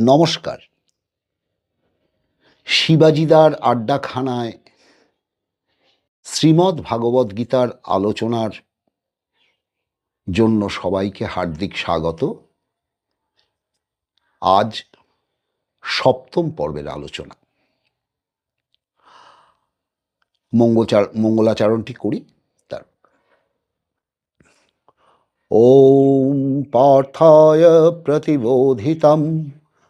নমস্কার। শিবাজিদার আড্ডাখানায় শ্রীমদ্ ভাগবত গীতার আলোচনার জন্য সবাইকে হার্দিক স্বাগত। আজ সপ্তম পর্বের আলোচনা। মঙ্গলচার, মঙ্গলাচরণটি করি ওম পার্থায় প্রতিবোধিতম।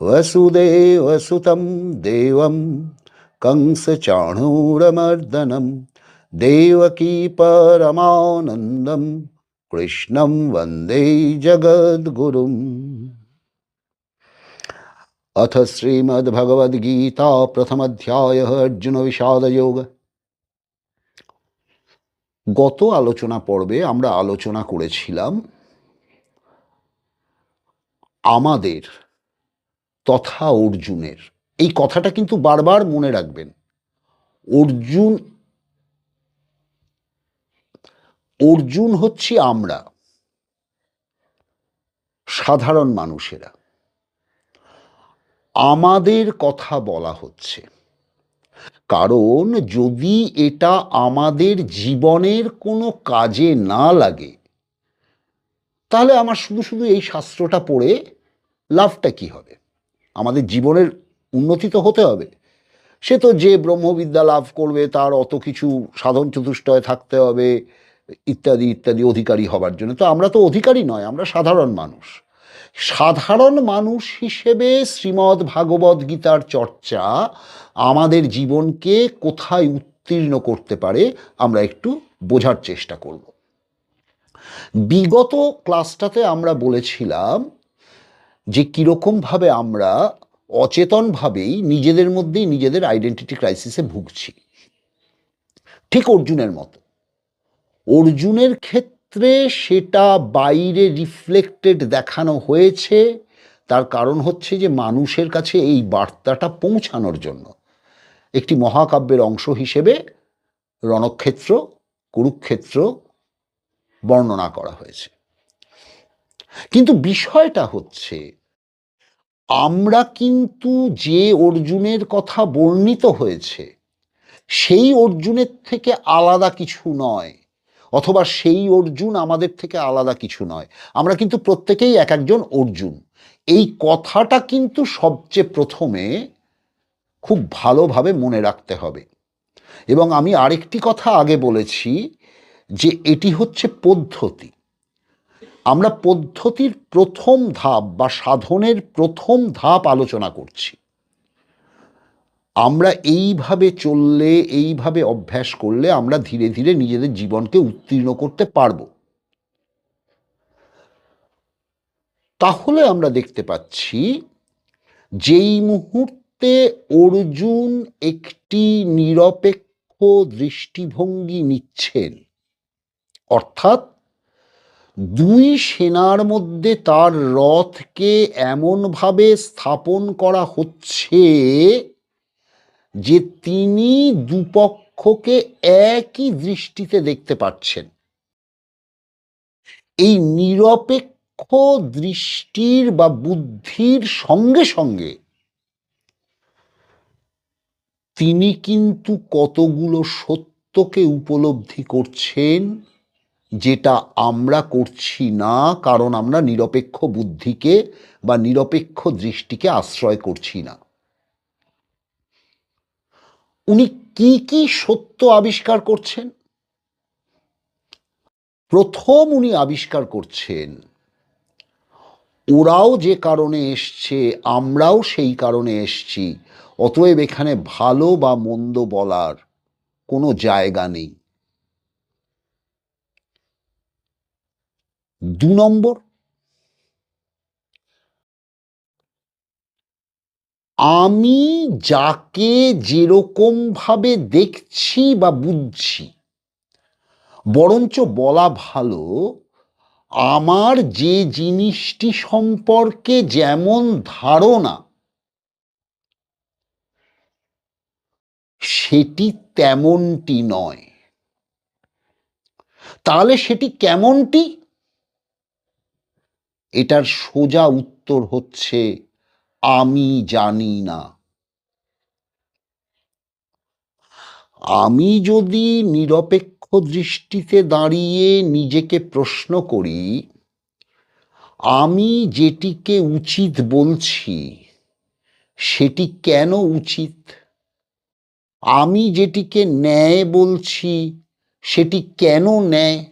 वसुदेवसुतं देवं कंसचाणूरमर्दनं देवकी परमानन्दं कृष्णं वन्दे जगद्गुरुम् अथ श्रीमद्भगवद्गीता प्रथमध्यायः अर्जुनविषादयोग গত আলোচনা পর্বে আমরা আলোচনা করেছিলাম আমাদের তথা অর্জুনের। এই কথাটা কিন্তু বারবার মনে রাখবেন। অর্জুন অর্জুন হচ্ছি আমরা, সাধারণ মানুষেরা। আমাদের কথা বলা হচ্ছে। কারণ যদি এটা আমাদের জীবনের কোনো কাজে না লাগে, তাহলে আমার শুধু শুধু এই শাস্ত্রটা পড়ে লাভটা কি হবে? আমাদের জীবনের উন্নতি তো হতে হবে। সে তো যে ব্রহ্মবিদ্যা লাভ করবে, তার অত কিছু সাধন চতুষ্টয় থাকতে হবে, ইত্যাদি ইত্যাদি অধিকারী হবার জন্য। তো আমরা তো অধিকারী নয়, আমরা সাধারণ মানুষ। সাধারণ মানুষ হিসেবে শ্রীমদ্ ভাগবত গীতার চর্চা আমাদের জীবনকে কোথায় উত্তীর্ণ করতে পারে, আমরা একটু বোঝার চেষ্টা করব। বিগত ক্লাসটাতে আমরা বলেছিলাম যে কীরকমভাবে আমরা অচেতনভাবেই নিজেদের মধ্যেই নিজেদের আইডেন্টিটি ক্রাইসিসে ভুগছি। ঠিক অর্জুনের মতো। অর্জুনের ক্ষেত্রে সেটা বাইরে রিফ্লেক্টেড দেখানো হয়েছে, তার কারণ হচ্ছে যে মানুষের কাছে এই বার্তাটা পৌঁছানোর জন্য। একটি মহাকাব্যের অংশ হিসেবে রণক্ষেত্র, কুরুক্ষেত্র বর্ণনা করা হয়েছে। কিন্তু বিষয়টা হচ্ছে আমরা কিন্তু যে অর্জুনের কথা বর্ণিত হয়েছে, সেই অর্জুনের থেকে আলাদা কিছু নয়, অথবা সেই অর্জুন আমাদের থেকে আলাদা কিছু নয়। আমরা কিন্তু প্রত্যেকেই এক একজন অর্জুন। এই কথাটা কিন্তু সবচেয়ে প্রথমে খুব ভালোভাবে মনে রাখতে হবে। এবং আমি আরেকটি কথা আগে বলেছি যে এটি হচ্ছে পদ্ধতি। আমরা পদ্ধতির প্রথম ধাপ বা সাধনের প্রথম ধাপ আলোচনা করছি। আমরা এইভাবে চললে, এইভাবে অভ্যাস করলে আমরা ধীরে ধীরে নিজেদের জীবনকে উত্তীর্ণ করতে পারব। তাহলে আমরা দেখতে পাচ্ছি, যেই মুহূর্তে অর্জুন একটি নিরপেক্ষ দৃষ্টিভঙ্গি নিচ্ছেন, অর্থাৎ দুই সেনার মধ্যে তার রথকে এমনভাবে স্থাপন করা হচ্ছে যে তিনি দুপক্ষকে একই দৃষ্টিতে দেখতে পাচ্ছেন। এই নিরপেক্ষ দৃষ্টির বা বুদ্ধির সঙ্গে সঙ্গে তিনি কিন্তু কতগুলো সত্যকে উপলব্ধি করছেন যেটা আমরা করছি না, কারণ আমরা নিরপেক্ষ বুদ্ধিকে বা নিরপেক্ষ দৃষ্টিকে আশ্রয় করছি না। উনি কি কি সত্য আবিষ্কার করছেন? প্রথম উনি আবিষ্কার করছেন, ওরাও যে কারণে এসছে, আমরাও সেই কারণে এসছি, অতএব এখানে ভালো বা মন্দ বলার কোনো জায়গা নেই। দু নম্বর। আমি যাকে যেরকম ভাবে দেখছি বা বুঝছি, বরঞ্চ বলা ভালো, আমার যে জিনিসটি সম্পর্কে যেমন ধারণা, সেটি তেমনটি নয়। তাহলে সেটি কেমনটি? এটার সোজা উত্তর হচ্ছে, আমি জানি না। আমি যদি নিরপেক্ষ দৃষ্টিতে দাঁড়িয়ে নিজেকে প্রশ্ন করি, আমি যেটিকে উচিত বলছি, সেটি কেন উচিত? আমি যেটিকে ন্যায় বলছি, সেটি কেন ন্যায়?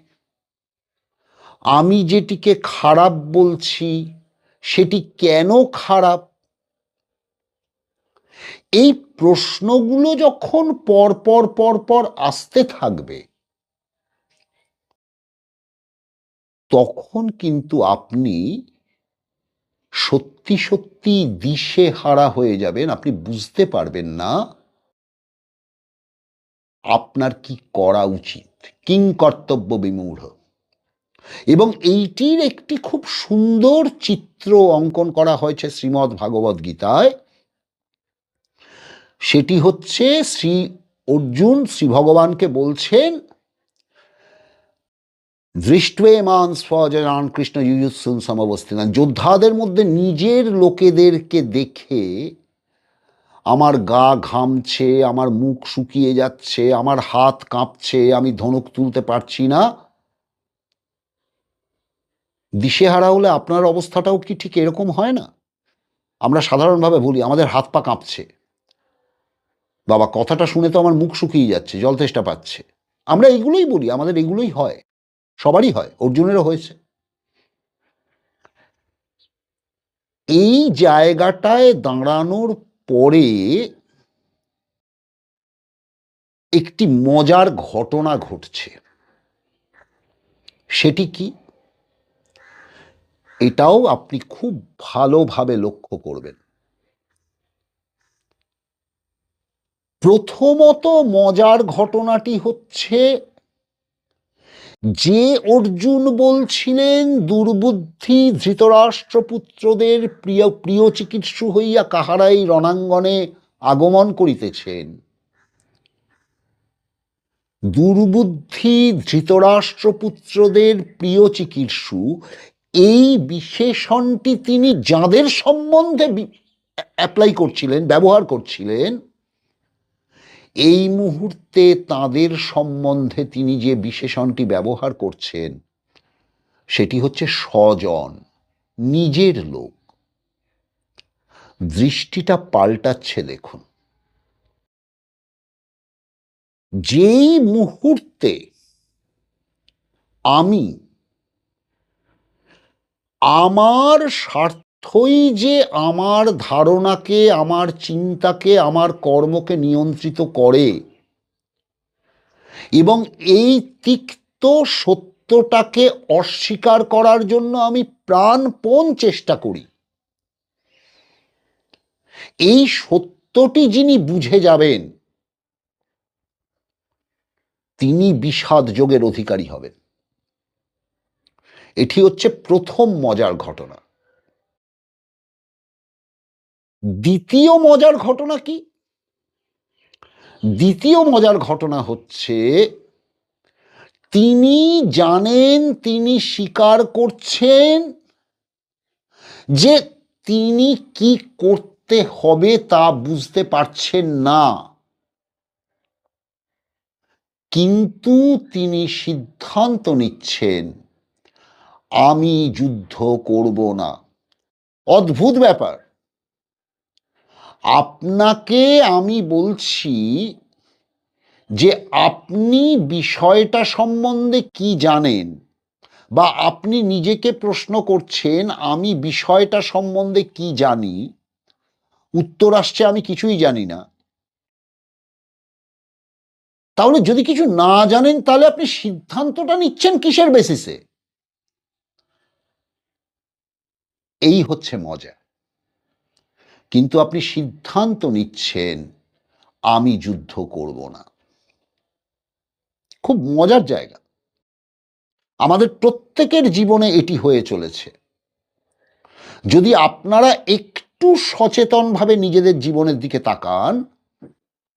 আমি যেটিকে খারাপ বলছি, সেটি কেন খারাপ? এই প্রশ্নগুলো যখন পর পর পর পর আসতে থাকবে, তখন কিন্তু আপনি সত্যি সত্যি দিশে হারা হয়ে যাবেন, আপনি বুঝতে পারবেন না আপনার কি করা উচিত। কিং কর্তব্য বিমূঢ়। এবং এইটির একটি খুব সুন্দর চিত্র অঙ্কন করা হয়েছে শ্রীমদ্ ভাগবত গীতায়। সেটি হচ্ছে শ্রী অর্জুন শ্রী ভগবানকে বলছেন, দৃষ্টে মান স্বজনান কৃষ্ণ ইউসুন সমবস্থিতান যোদ্ধাদের মধ্যে নিজের লোকেদেরকে দেখে আমার গা ঘামছে, আমার মুখ শুকিয়ে যাচ্ছে, আমার হাত কাঁপছে, আমি ধনুক তুলতে পারছি না। দিশেহারা হলে আপনার অবস্থাটাও কি ঠিক এরকম হয় না? আমরা সাধারণভাবে বলি, আমাদের হাত পা কাঁপছে। বাবা, কথাটা শুনে তো আমার মুখ শুকিয়ে যাচ্ছে, জল তেষ্টা পাচ্ছে। আমরা এগুলোই বলি, আমাদের এগুলোই হয়। সবারই হয়, অর্জুনেরও হয়েছে। এই জায়গাটায় দাঁড়ানোর পরে একটি মজার ঘটনা ঘটছে। সেটি কি? এটাও আপনি খুব ভালোভাবে লক্ষ্য করবেন। প্রথমত মজার ঘটনাটি হচ্ছে, যে অর্জুন বলছিলেন, দুর্বুদ্ধি ধৃতরাষ্ট্রপুত্রদের প্রিয় প্রিয় চিকিৎসু হইয়া কাহারাই রণাঙ্গনে আগমন করিতেছেন। দুর্বুদ্ধি ধৃতরাষ্ট্রপুত্রদের প্রিয় চিকিৎসু এই বিশেষণটি তিনি যাদের সম্বন্ধে অ্যাপ্লাই করছিলেন, ব্যবহার করছিলেন, এই মুহূর্তে তাদের সম্বন্ধে তিনি যে বিশেষণটি ব্যবহার করছেন, সেটি হচ্ছে স্বজন, নিজের লোক। দৃষ্টিটা পাল্টাচ্ছে দেখুন। যেই মুহূর্তে আমি আমার স্বার্থই যে আমার ধারণাকে, আমার চিন্তাকে, আমার কর্মকে নিয়ন্ত্রিত করে এবং এই তিক্ত সত্যটাকে অস্বীকার করার জন্য আমি প্রাণপণ চেষ্টা করি। এই সত্যটি যিনি বুঝে যাবেন, তিনি বিষাদ যোগের অধিকারী হবেন। এটি হচ্ছে প্রথম মজার ঘটনা। দ্বিতীয় মজার ঘটনা কি? দ্বিতীয় মজার ঘটনা হচ্ছে, তিনি জানেন, তিনি স্বীকার করছেন যে তিনি কি করতে হবে তা বুঝতে পারছেন না। কিন্তু তিনি সিদ্ধান্ত নিচ্ছেন আমি যুদ্ধ করব না। অদ্ভুত ব্যাপার। আপনাকে আমি বলছি যে আপনি বিষয়টা সম্বন্ধে কি জানেন বা আপনি নিজেকে প্রশ্ন করছেন, আমি বিষয়টা সম্বন্ধে কি জানি? উত্তর আসছে, আমি কিছুই জানি না। তাহলে যদি কিছু না জানেন, তাহলে আপনি সিদ্ধান্তটা নিচ্ছেন কিসের বেসিসে এই হচ্ছে মজা। কিন্তু আপনি সিদ্ধান্ত নিচ্ছেন, আমি যুদ্ধ করব না। খুব মজার জায়গা। আমাদের প্রত্যেকের জীবনে এটি হয়ে চলেছে। যদি আপনারা একটু সচেতনভাবে নিজেদের জীবনের দিকে তাকান,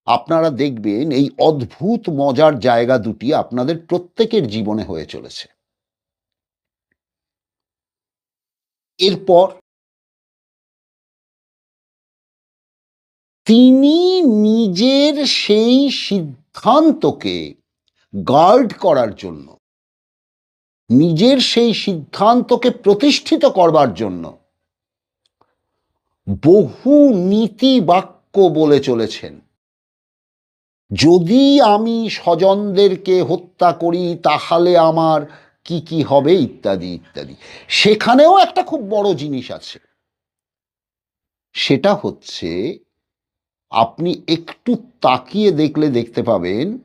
আপনারা দেখবেন এই অদ্ভুত, মজার জায়গা দুটি আপনাদের প্রত্যেকের জীবনে হয়ে চলেছে। এরপর তিনি নিজের সেই সিদ্ধান্তকে গার্ড করার জন্য, নিজের সেই সিদ্ধান্তকে প্রতিষ্ঠিত করবার জন্য বহু নীতি বাক্য বলে চলেছেন। যদি আমি স্বজনদেরকে হত্যা করি, তাহলে আমার কি কি হবে ইত্যাদি ইত্যাদি। সেখানেও একটা খুব বড় জিনিস আছে। সেটা হচ্ছে, আপনি একটু তাকিয়ে দেখলে দেখতে পাবেন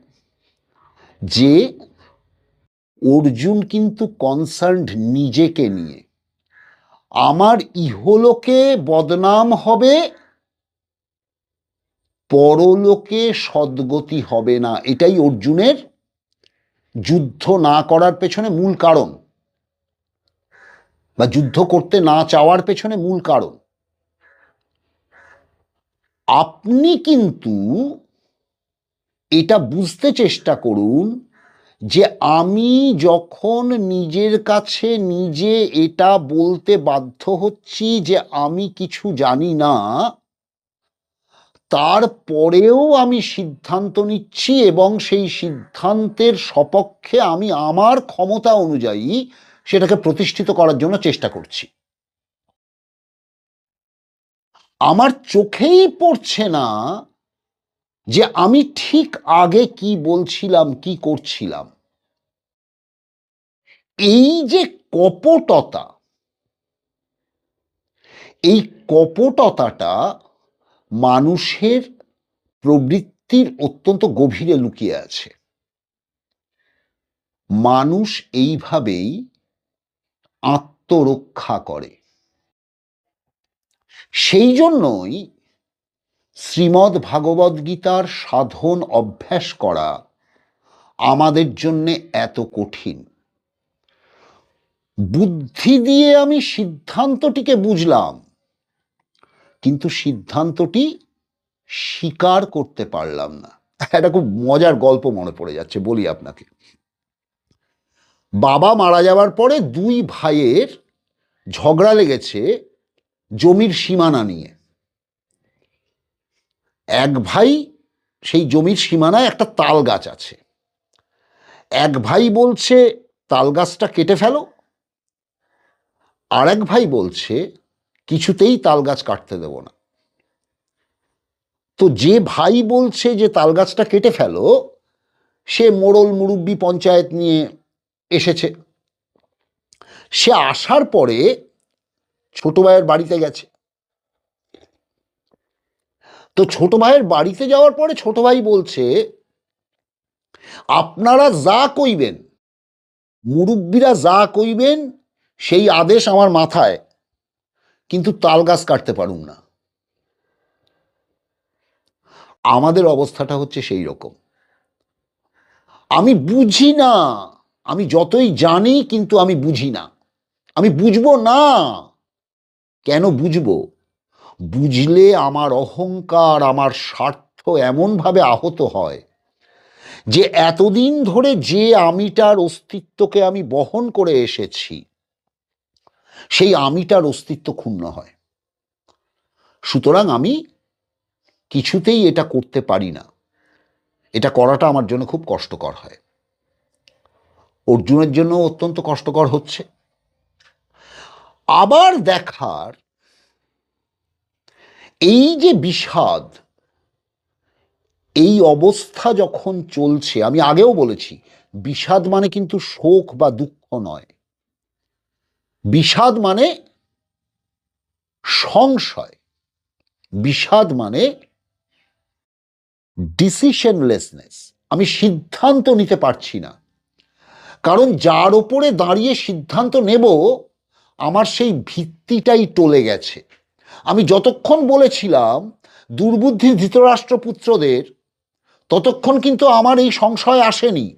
যে অর্জুন কিন্তু কনসার্নড নিজেকে নিয়ে। আমার ইহলোকে বদনাম হবে, পরলোকে সদ্গতি হবে না। এটাই অর্জুনের যুদ্ধ না করার পেছনে মূল কারণ বা যুদ্ধ করতে না চাওয়ার পেছনে মূল কারণ। আপনি কিন্তু এটা বুঝতে চেষ্টা করুন যে আমি যখন নিজের কাছে নিজে এটা বলতে বাধ্য হচ্ছি যে আমি কিছু জানি না তারপরেও আমি সিদ্ধান্ত নিচ্ছি এবং সেই সিদ্ধান্তের সপক্ষে আমি আমার ক্ষমতা অনুযায়ী সেটাকে প্রতিষ্ঠিত করার জন্য চেষ্টা করছি। আমার চোখেই পড়ছে না যে আমি ঠিক আগে কি বলছিলাম, কি করছিলাম। এই যে কপটতা, এই কপটতাটা মানুষের প্রবৃত্তির অত্যন্ত গভীরে লুকিয়ে আছে। মানুষ এইভাবেই আত্মরক্ষা করে। সেই জন্যই শ্রীমদ্ ভাগবত গীতার সাধন অভ্যাস করা আমাদের জন্যে এত কঠিন। বুদ্ধি দিয়ে আমি সিদ্ধান্তটিকে বুঝলাম কিন্তু সিদ্ধান্তটি স্বীকার করতে পারলাম না। একটা খুব মজার গল্প মনে পড়ে যাচ্ছে, বলি আপনাকে। বাবা মারা যাওয়ার পরে দুই ভাইয়ের ঝগড়া লেগেছে জমির সীমানা নিয়ে। এক ভাই, সেই জমির সীমানায় একটা তাল গাছ আছে। এক ভাই বলছে, তাল গাছটা কেটে ফেলো। আর এক ভাই বলছে কিছুতেই তাল গাছ কাটতে দেব না। তো যে ভাই বলছে যে তাল গাছটা কেটে ফেলো, সে মোড়ল মুরব্বী পঞ্চায়েত নিয়ে এসেছে। সে আসার পরে ছোট ভাইয়ের বাড়িতে গেছে। তো ছোট ভাইয়ের বাড়িতে যাওয়ার পরে ছোট ভাই বলছে, আপনারা যা কইবেন, মুরব্বীরা যা কইবেন, সেই আদেশ আমার মাথায়। কিন্তু তাল গাছ কাটতে পারুম না। আমাদের অবস্থাটা হচ্ছে সেই রকম। আমি বুঝি না। আমি যতই জানি কিন্তু আমি বুঝি না। আমি বুঝব না। কেন বুঝব? বুঝলে আমার অহংকার, আমার স্বার্থ এমনভাবে আহত হয় যে এতদিন ধরে যে আমিটার অস্তিত্বকে আমি বহন করে এসেছি সেই আমিটার অস্তিত্ব ক্ষুণ্ণ হয়। সুতরাং আমি কিছুতেই এটা করতে পারি না। এটা করাটা আমার জন্য খুব কষ্টকর হয়। অর্জুনের জন্য অত্যন্ত কষ্টকর হচ্ছে। আবার দেখার এই যে বিষাদ, এই অবস্থা যখন চলছে, আমি আগেও বলেছি, বিষাদ মানে কিন্তু শোক বা দুঃখ নয়। বিষাদ মানে সংশয়। বিষাদ মানে ডিসিশনলেসনেস আমি সিদ্ধান্ত নিতে পারছি না। কারণ যার ওপরে দাঁড়িয়ে সিদ্ধান্ত নেব, আমার সেই ভিত্তিটাই টলে গেছে। আমি যতক্ষণ বলেছিলাম দুর্বুদ্ধি ধৃতরাষ্ট্রপুত্রদের, ততক্ষণ কিন্তু আমার এই সংশয় আসেনি।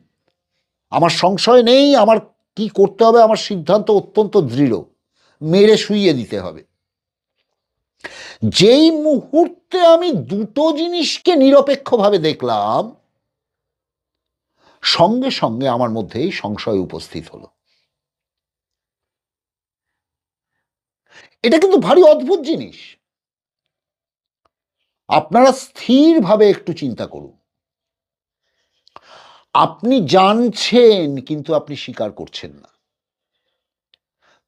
আমার সংশয় নেই, আমার কি করতে হবে? আমার সিদ্ধান্ত অত্যন্ত দৃঢ়। মেরে শুইয়ে দিতে হবে। যেই মুহূর্তে আমি দুটো জিনিসকে নিরপেক্ষভাবে দেখলাম, সঙ্গে সঙ্গে আমার মধ্যে এই সংশয় উপস্থিত হলো। এটা কিন্তু ভারী অদ্ভুত জিনিস। আপনারা স্থিরভাবে একটু চিন্তা করুন। আপনি জানছেন, কিন্তু আপনি স্বীকার করছেন না।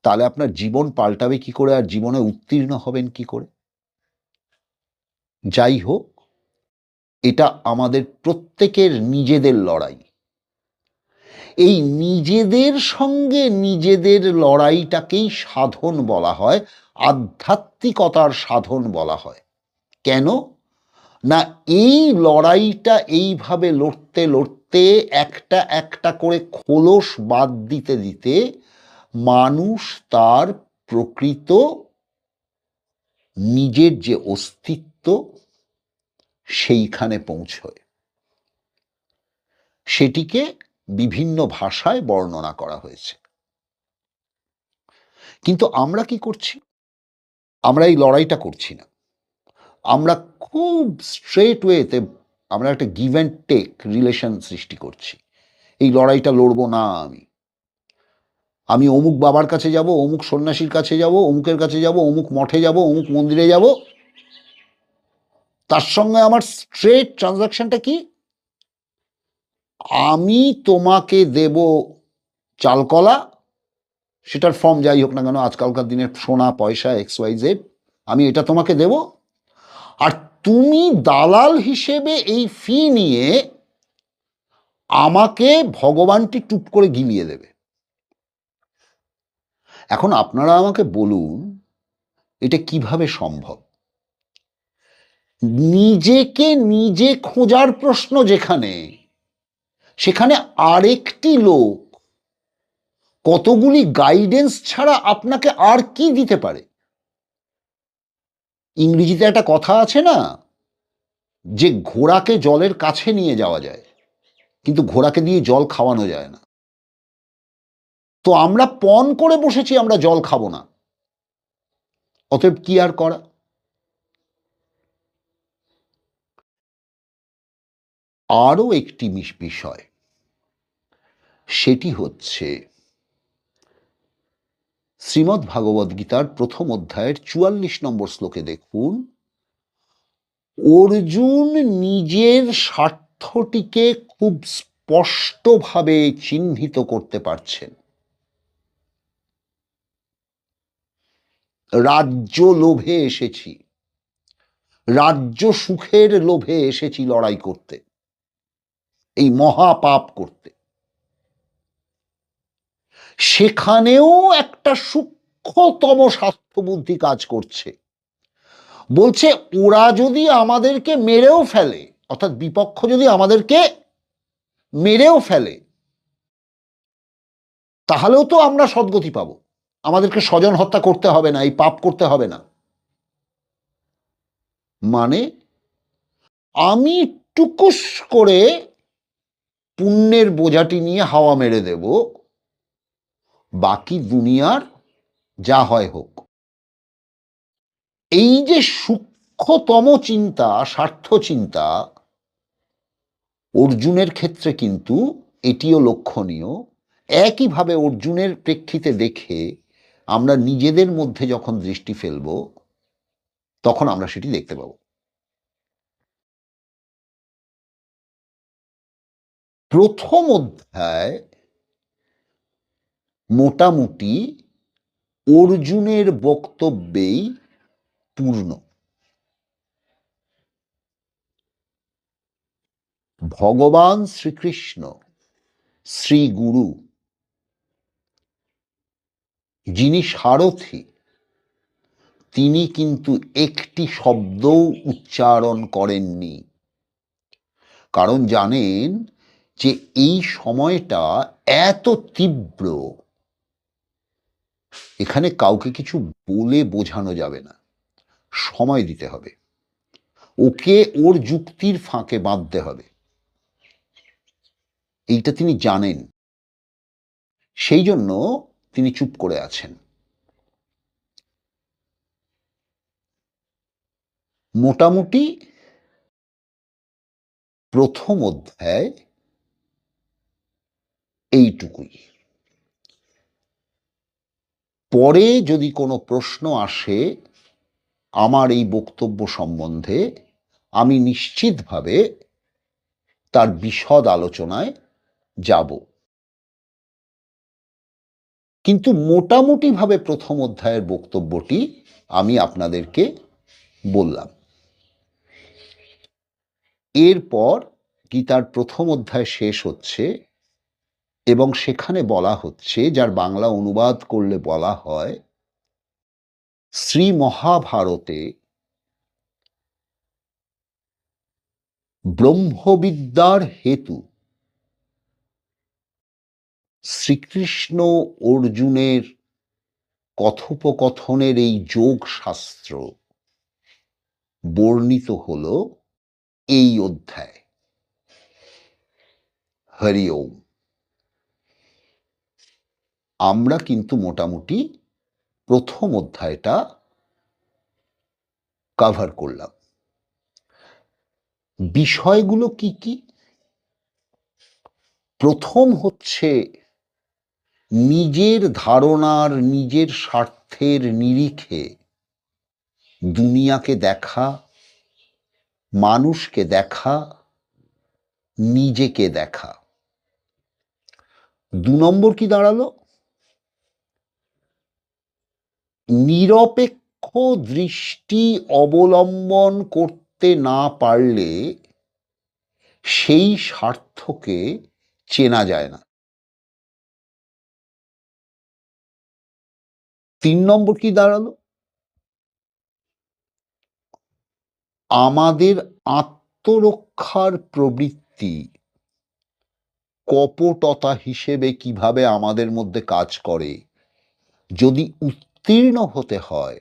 তাহলে আপনার জীবন পাল্টাবে কি করে? আর জীবনে উত্তীর্ণ হবেন কি করে? যাই হোক, এটা আমাদের প্রত্যেকের নিজেদের লড়াই। এই নিজেদের সঙ্গে নিজেদের লড়াইটাকেই সাধন বলা হয়, আধ্যাত্মিকতার সাধন বলা হয়। কেন? না, এই লড়াইটা এইভাবে লড়তে লড়তে একটা একটা করে খোলস বাদ দিতে দিতে মানুষ তার প্রকৃত নিজের যে অস্তিত্ব সেইখানে পৌঁছয়। সেটিকে বিভিন্ন ভাষায় বর্ণনা করা হয়েছে। কিন্তু আমরা কি করছি? আমরা এই লড়াইটা করছি না। আমরা খুব স্ট্রেট ওয়েতে আমরা একটা গিভ অ্যান্ড টেক রিলেশন সৃষ্টি করছি। এই লড়াইটা লড়বো না আমি। আমি অমুক বাবার কাছে যাব, অমুক সন্ন্যাসীর কাছে যাব, অমুকের কাছে যাব, অমুক মঠে যাব, অমুক মন্দিরে যাব। তার সঙ্গে আমার স্ট্রেট ট্রানজাকশনটা কি? আমি তোমাকে দেব চালকলা, সেটার ফর্ম যাই হোক না কেন, আজকালকার দিনের সোনা, পয়সা এক্স ওয়াই জেড আমি এটা তোমাকে দেব। আর তুমি দালাল হিসেবে এই ফি নিয়ে আমাকে ভগবানটি টুপ করে গিলিয়ে দেবে। এখন আপনারা আমাকে বলুন, এটা কীভাবে সম্ভব? নিজেকে নিজে খোঁজার প্রশ্ন যেখানে, সেখানে আরেকটি লোক, কতগুলি গাইডেন্স ছাড়া আপনাকে আর কি দিতে পারে? ইংরেজিতে একটা কথা আছে না, যে ঘোড়াকে জলের কাছে নিয়ে যাওয়া যায়, কিন্তু ঘোড়াকে দিয়ে জল খাওয়ানো যায় না। তো আমরা পণ করে বসেছি, আমরা জল খাব না। অতএব কি আর করা? আরও একটি বিষয়, সেটি হচ্ছে শ্রীমদ্ ভাগবত গীতার প্রথম অধ্যায়ের চুয়াল্লিশ নম্বর শ্লোকে দেখুন, অর্জুন নিজের স্বার্থটিকে খুব স্পষ্টভাবে চিহ্নিত করতে পারছেন। রাজ্য লোভে এসেছি, রাজ্য সুখের লোভে এসেছি লড়াই করতে, এই মহাপাপ করতে। সেখানেও একটা সূক্ষ্মতম স্বাস্থ্যবুদ্ধি কাজ করছে। বলছে, ওরা যদি আমাদেরকে মেরেও ফেলে, অর্থাৎ বিপক্ষ যদি আমাদেরকে মেরেও ফেলে, তাহলেও তো আমরা সদ্গতি পাব। আমাদেরকে স্বজন হত্যা করতে হবে না, এই পাপ করতে হবে না। মানে আমি টুকুস করে পুণ্যের বোঝাটি নিয়ে হাওয়া মেরে দেব বাকি দুনিয়ার যা হয় হোক। এই যে সূক্ষ্মতম চিন্তা, স্বার্থ চিন্তা, অর্জুনের ক্ষেত্রে কিন্তু এটিও লক্ষণীয়। একইভাবে অর্জুনের প্রেক্ষিতে দেখে আমরা নিজেদের মধ্যে যখন দৃষ্টি ফেলব, তখন আমরা সেটি দেখতে পাব। প্রথম অধ্যায় মোটামুটি অর্জুনের বক্তব্যেই পূর্ণ। ভগবান শ্রীকৃষ্ণ শ্রী গুরু যিনি সারথি, তিনি কিন্তু একটি শব্দও উচ্চারণ করেননি। কারণ জানেন যে এই সময়টা এত তীব্র এখানে কাউকে কিছু বলে বোঝানো যাবে না। সময় দিতে হবে। ওকে ওর যুক্তির ফাঁকে বাঁধতে হবে। এইটা তিনি জানেন। সেই জন্য তিনি চুপ করে আছেন। মোটামুটি প্রথম অধ্যায় এইটুকুই। পরে যদি কোনো প্রশ্ন আসে আমার এই বক্তব্য সম্বন্ধে, আমি নিশ্চিতভাবে তার বিশদ আলোচনায় যাব। কিন্তু মোটামুটিভাবে প্রথম অধ্যায়ের বক্তব্যটি আমি আপনাদেরকে বললাম। এরপর গীতার প্রথম অধ্যায় শেষ হচ্ছে এবং সেখানে বলা হচ্ছে, যার বাংলা অনুবাদ করলে বলা হয়, শ্রী মহাভারতে ব্রহ্মবিদ্যার হেতু শ্রীকৃষ্ণ অর্জুনের কথোপকথনের এই যোগ শাস্ত্র বর্ণিত হল এই অধ্যায়। হরি ওম। আমরা কিন্তু মোটামুটি প্রথম অধ্যায়টা কভার করলাম। বিষয়গুলো কি কি? প্রথম হচ্ছে নিজের ধারণার, নিজের স্বার্থের নিরিখে দুনিয়াকে দেখা, মানুষকে দেখা, নিজেকে দেখা। দু নম্বর কি দাঁড়াল? নিরপেক্ষ দৃষ্টি অবলম্বন করতে না পারলে সেই স্বার্থকে চেনা যায় না। তিন নম্বর কি দাঁড়াল? আমাদের আত্মরক্ষার প্রবৃত্তি কপটতা হিসেবে কীভাবে আমাদের মধ্যে কাজ করে? যদি উত্তীর্ণ হতে হয়,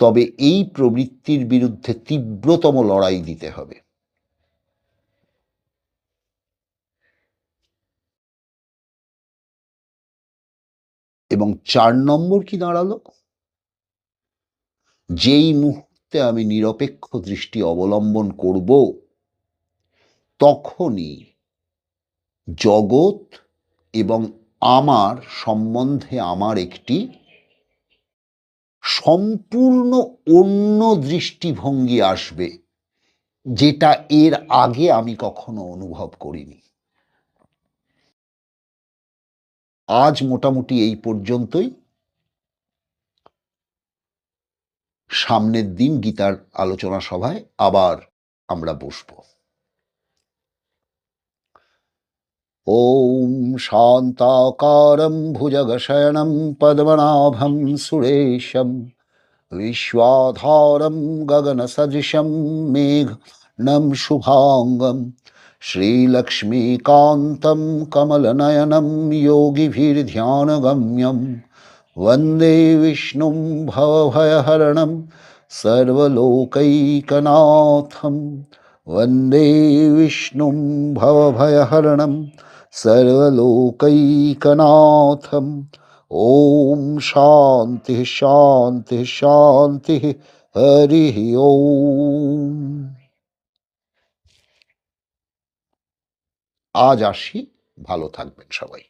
তবে এই প্রবৃত্তির বিরুদ্ধে তীব্রতম লড়াই দিতে হবে। এবং চার নম্বর কি দাঁড়াল? যেই মুহূর্তে আমি নিরপেক্ষ দৃষ্টি অবলম্বন করব, তখনই জগৎ এবং আমার সম্বন্ধে আমার একটি সম্পূর্ণ অন্য দৃষ্টিভঙ্গি আসবে, যেটা এর আগে আমি কখনো অনুভব করিনি। আজ মোটামুটি এই পর্যন্তই। সামনের দিন গীতার আলোচনা সভায় আবার আমরা বসবো। ॐ शान्ताकारं भुजगशयनं पद्मनाभं सुरेशं विश्वाधारं गगनसदृशं मेघनं शुभाङ्गं श्रीलक्ष्मीकान्तं कमलनयनं योगिभिर्ध्यानगम्यं वंदे विष्णुं भवभयहरणं सर्वलोकैकनाथं वंदे विष्णुं भवभयहरणं सर्वलोकैकनाथम् ॐ शान्तिः शान्तिः शान्तिः हरिः ॐ আজ আসি ভালো থাকবেন সবাই